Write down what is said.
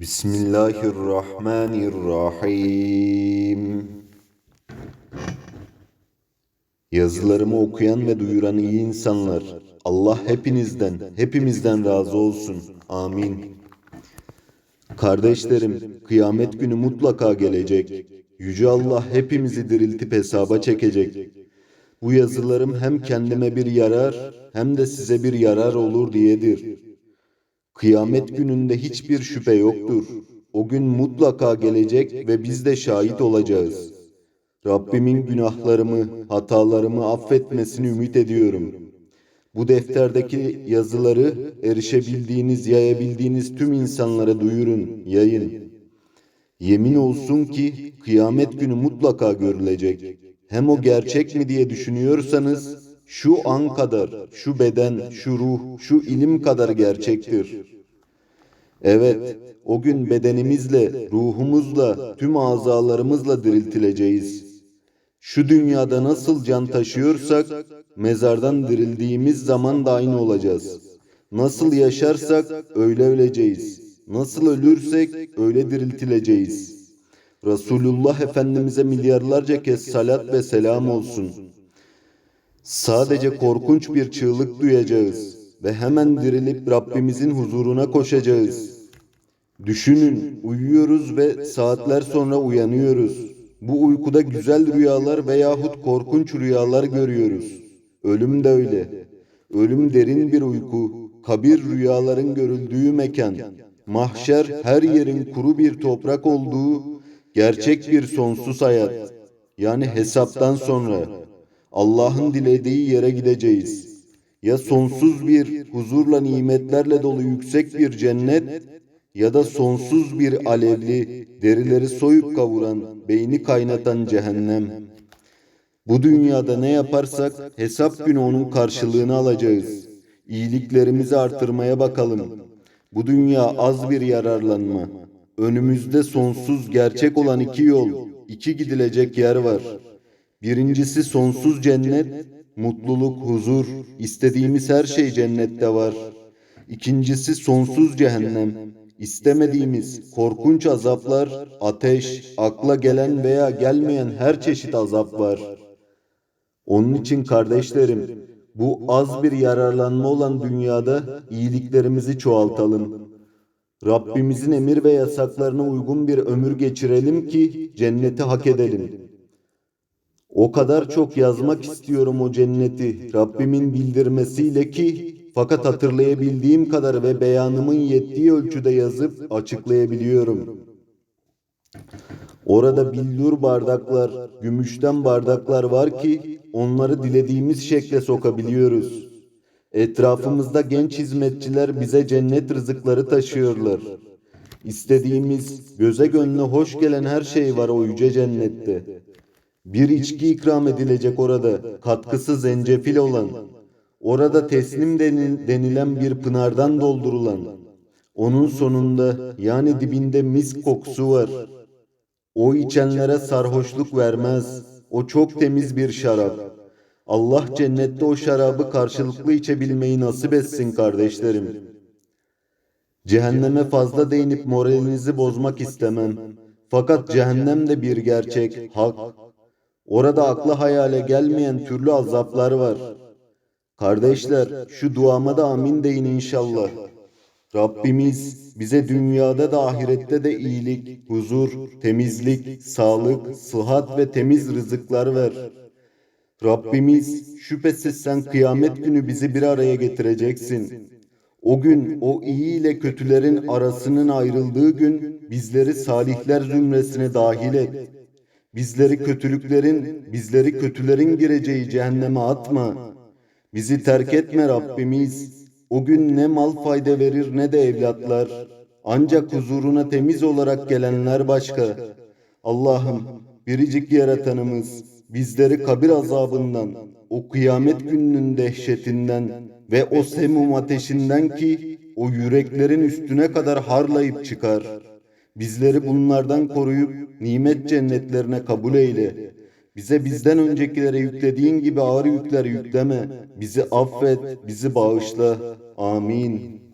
Bismillahirrahmanirrahim. Yazılarımı okuyan ve duyuran iyi insanlar, Allah hepinizden, hepimizden razı olsun. Amin. Kardeşlerim, kıyamet günü mutlaka gelecek. Yüce Allah hepimizi diriltip hesaba çekecek. Bu yazılarım hem kendime bir yarar hem de size bir yarar olur diyedir. Kıyamet gününde hiçbir şüphe yoktur. O gün mutlaka gelecek ve biz de şahit olacağız. Rabbimin günahlarımı, hatalarımı affetmesini ümit ediyorum. Bu defterdeki yazıları erişebildiğiniz, yayabildiğiniz tüm insanlara duyurun, yayın. Yemin olsun ki kıyamet günü mutlaka görülecek. Hem o gerçek mi diye düşünüyorsanız şu an kadar, şu beden, şu ruh, şu ilim kadar gerçektir. Evet, o gün bedenimizle, ruhumuzla, tüm azalarımızla diriltileceğiz. Şu dünyada nasıl can taşıyorsak, mezardan dirildiğimiz zaman da aynı olacağız. Nasıl yaşarsak öyle öleceğiz. Nasıl ölürsek öyle diriltileceğiz. Resulullah Efendimiz'e milyarlarca kez salat ve selam olsun. Sadece korkunç bir çığlık duyacağız ve hemen dirilip Rabbimizin huzuruna koşacağız. Düşünün, uyuyoruz ve saatler sonra uyanıyoruz. Bu uykuda güzel rüyalar veyahut korkunç rüyalar görüyoruz. Ölüm de öyle. Ölüm derin bir uyku, kabir rüyaların görüldüğü mekan. Mahşer her yerin kuru bir toprak olduğu gerçek bir sonsuz hayat. Yani hesaptan sonra Allah'ın dilediği yere gideceğiz. Ya sonsuz bir huzurla nimetlerle dolu yüksek bir cennet ya da sonsuz bir alevli, derileri soyup kavuran, beyni kaynatan cehennem. Bu dünyada ne yaparsak hesap günü onun karşılığını alacağız. İyiliklerimizi artırmaya bakalım. Bu dünya az bir yararlanma. Önümüzde sonsuz gerçek olan iki yol, iki gidilecek yer var. Birincisi sonsuz cennet, mutluluk, huzur, istediğimiz her şey cennette var. İkincisi sonsuz cehennem, istemediğimiz korkunç azaplar, ateş, akla gelen veya gelmeyen her çeşit azap var. Onun için kardeşlerim, bu az bir yararlanma olan dünyada iyiliklerimizi çoğaltalım. Rabbimizin emir ve yasaklarına uygun bir ömür geçirelim ki cenneti hak edelim. O kadar çok yazmak istiyorum o cenneti Rabbimin bildirmesiyle ki fakat hatırlayabildiğim kadar ve beyanımın yettiği ölçüde yazıp açıklayabiliyorum. Orada billur bardaklar, gümüşten bardaklar var ki onları dilediğimiz şekle sokabiliyoruz. Etrafımızda genç hizmetçiler bize cennet rızıkları taşıyorlar. İstediğimiz, göze gönlü hoş gelen her şey var o yüce cennette. Bir içki ikram edilecek orada, katkısı zencefil olan. Orada teslim denil- denilen bir pınardan doldurulan. Onun sonunda yani dibinde mis kokusu var. O içenlere sarhoşluk vermez. O çok temiz bir şarap. Allah cennette o şarabı karşılıklı içebilmeyi nasip etsin kardeşlerim. Cehenneme fazla değinip moralinizi bozmak istemem. Fakat cehennem de bir gerçek, hak. Orada akla hayale gelmeyen türlü azaplar var. Kardeşler, şu duama da amin deyin inşallah. Rabbimiz bize dünyada da ahirette de iyilik, huzur, temizlik, sağlık, sıhhat ve temiz rızıklar ver. Rabbimiz şüphesiz sen kıyamet günü bizi bir araya getireceksin. O gün o iyi ile kötülerin arasının ayrıldığı gün bizleri salihler zümresine dahil et. Bizleri kötülüklerin, bizleri kötülerin gireceği cehenneme atma. Bizi terk etme Rabbimiz. O gün ne mal fayda verir ne de evlatlar. Ancak huzuruna temiz olarak gelenler başka. Allah'ım biricik yaratanımız bizleri kabir azabından, o kıyamet gününün dehşetinden ve o semum ateşinden ki o yüreklerin üstüne kadar harlayıp çıkar. Bizleri bunlardan koruyup nimet cennetlerine kabul eyle. Bize bizden öncekilere yüklediğin gibi ağır yükler yükleme. Bizi affet, bizi bağışla. Amin.